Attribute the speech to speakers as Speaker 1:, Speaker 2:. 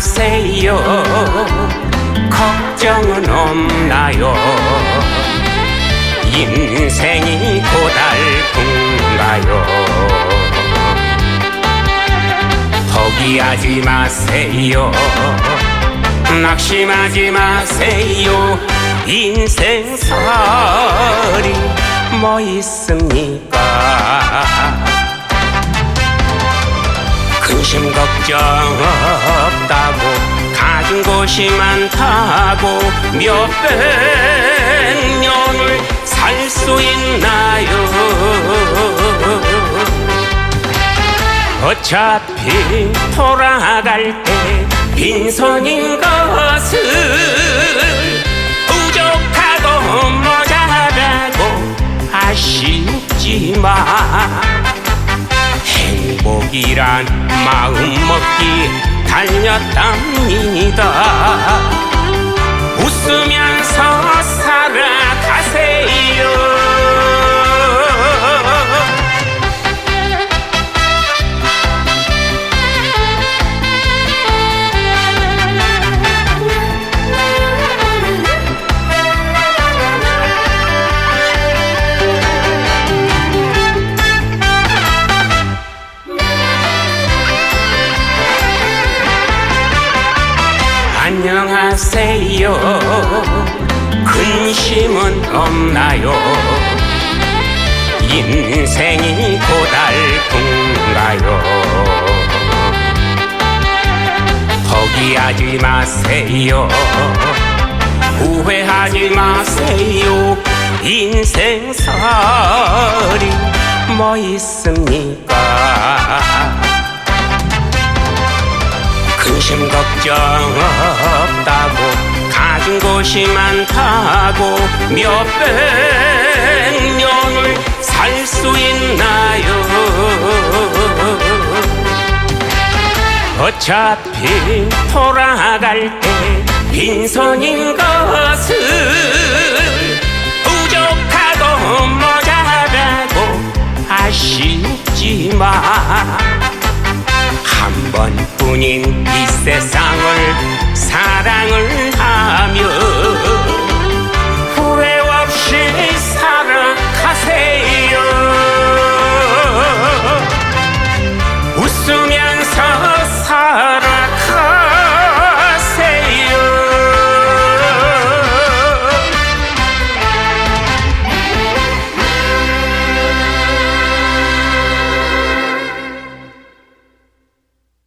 Speaker 1: 마세요 걱정은 없나요? 인생이 고달픈가요? 포기하지 마세요. 낙심하지 마세요. 인생살이 뭐 있습니까? 근심 걱정 없다고. 가진 곳이 많다고 몇백 년을 살 수 있나요? 어차피 돌아갈 때 빈손인 것을 행복이란 마음먹기 달렸답니다 안녕하세요. 근심은 없나요? 인생이 고달픈가요? 포기하지 마세요. 후회하지 마세요. 인생살이 뭐 있습니까? 근심 걱정 없다고. 가진 곳이 많다고 몇 백 년을 살 수 있나요? 어차피 돌아갈 때 빈손인 것을 부족하고 모자라고 아쉽지만 한 번뿐인 이 세상을 사랑을